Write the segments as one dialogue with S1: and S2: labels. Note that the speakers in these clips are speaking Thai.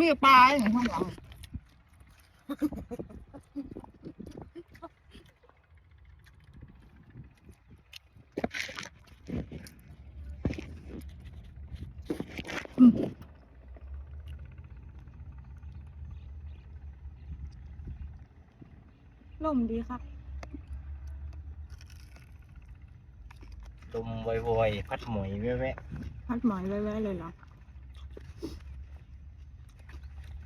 S1: มีปลาอย่างข้างหลังอืมลมดีครับ
S2: ลมวอยๆพัดหมอยแวะ
S1: พัดหมอยไว้ๆเลยเหรอ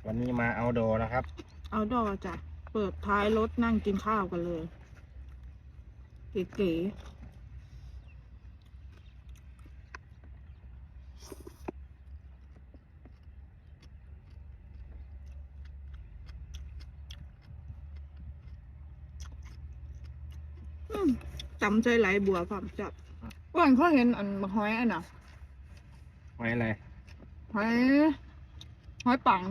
S2: ๆ วันนี้มาเอาโดนะครับ
S1: เอาดอจ้ะเปิดท้ายรถนั่งกินข้าวกันเลย เก๋ๆอืมจำใจไหลบัวความจับว่านเขาเห็นอันบักหอยอันน่ะ
S2: ไว้อะไร
S1: หอยหอยปัง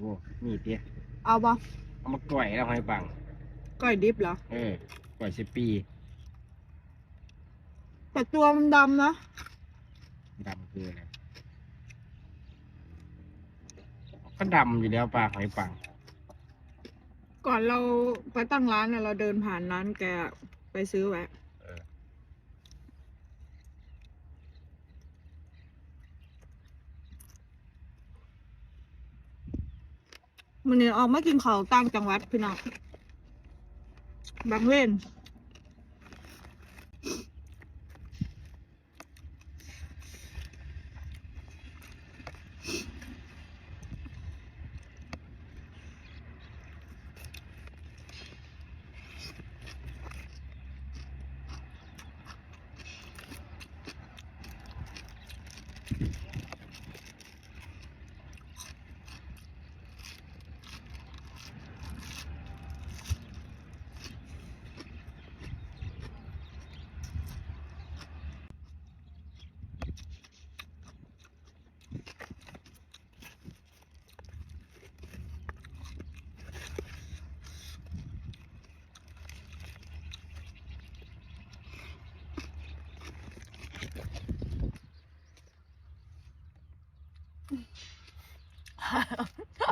S2: โอ้มีดเตี้ย
S1: เอาปะ
S2: เอามาก่อยแล้วหอยปัง
S1: ก้อยดิบเหรอ
S2: เออก่อยสิบปี
S1: แต่ตัวมันดำนะ
S2: ดำคืออะไรก็ดำอยู่แล้วปลาหอยปัง
S1: ก่อนเราไปตั้งร้านเนี่ยเราเดินผ่านร้านแกไปซื้อแวะ
S2: เออ
S1: มันเนี่ยออกมากินของต่างจังหวัดพี่น้องบางเว้น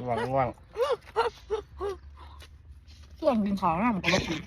S2: ง่วงง่วง
S1: ช่วงกินข้าวน่ะมันก็บ่กิน